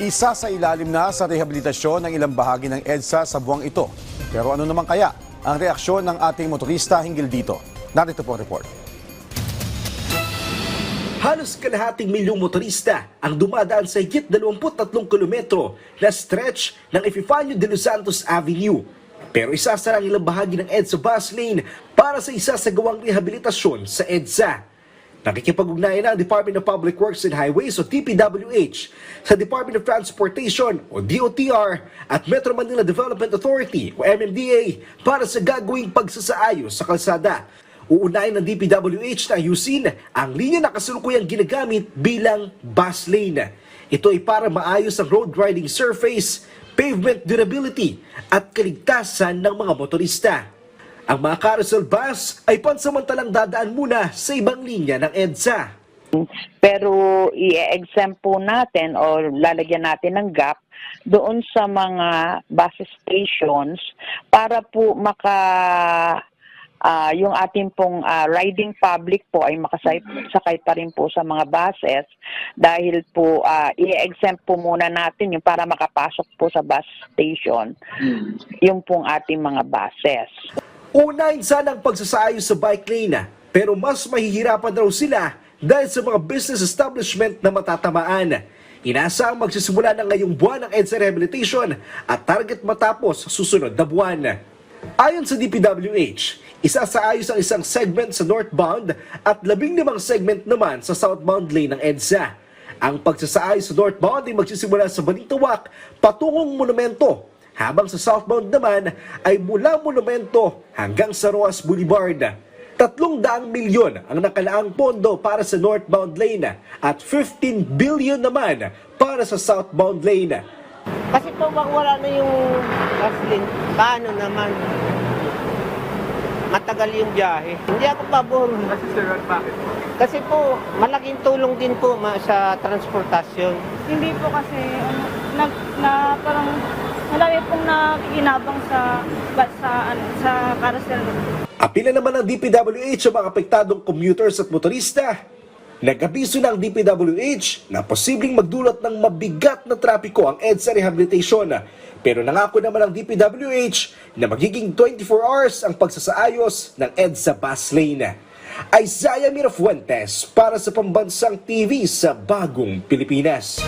Isa sa ilalim na sa rehabilitasyon ng ilang bahagi ng EDSA sa buwang ito. Pero ano naman kaya ang reaksyon ng ating motorista hinggil dito? Narito po ang report. Halos kalahating milyong motorista ang dumadaan sa higit 23 kilometro na stretch ng Epifanio de los Santos Avenue. Pero isasara ang ilang bahagi ng EDSA bus lane para sa isasagawang rehabilitasyon sa EDSA. Nakikipag-ugnayan na ang Department of Public Works and Highways o DPWH sa Department of Transportation o DOTR at Metro Manila Development Authority o MMDA para sa gagawing pagsasaayos sa kalsada. Uunahin ng DPWH na ayusin ang linya na kasalukuyang ginagamit bilang bus lane. Ito ay para maayos ang road riding surface, pavement durability at kaligtasan ng mga motorista. Ang mga carousel bus ay pansamantalang dadaan muna sa ibang linya ng EDSA. Pero i-exempt po natin o lalagyan natin ng gap doon sa mga bus stations para po maka ah, yung ating pong ah, riding public po ay makasakay pa rin po sa mga buses dahil po ah, i-exempt po muna natin yung para makapasok po sa bus station yung pong ating mga buses. Unahin sana ang pagsasaayos sa bike lane pero mas mahihirapan raw sila dahil sa mga business establishment na matatamaan. Inaasahang magsisimula na ngayong buwan ng EDSA Rehabilitation at target matapos susunod na buwan. Ayon sa DPWH, isa sa ayos ang isang segment sa northbound at labing limang segment naman sa southbound lane ng EDSA. Ang pagsasaayos sa northbound ay magsisimula sa Balintawak patungong monumento habang sa southbound naman ay mula monumento hanggang sa Roas Boulevard. Tatlong daang milyon ang nakalaang pondo para sa northbound lane at 15 billion naman para sa southbound lane. Kasi po bang wala na yung gasoline, paano naman? Matagal yung biyahe. Hindi ako pabor. Kasi sir, bakit po? Kasi po, malaking tulong din po ma- sa transportasyon. Hindi po kasi ano, nag na parang marami pong nakikinabang sa sa ano sa carousel. Apila naman ng DPWH sa mga apektadong commuters at motorista. Nag-abiso ng DPWH na posibleng magdulot ng mabigat na trapiko ang EDSA Rehabilitation. Pero nangako naman ng DPWH na magiging 24 hours ang pagsasaayos ng EDSA bus lane. Isaiah Mirafuentes para sa Pambansang TV sa Bagong Pilipinas.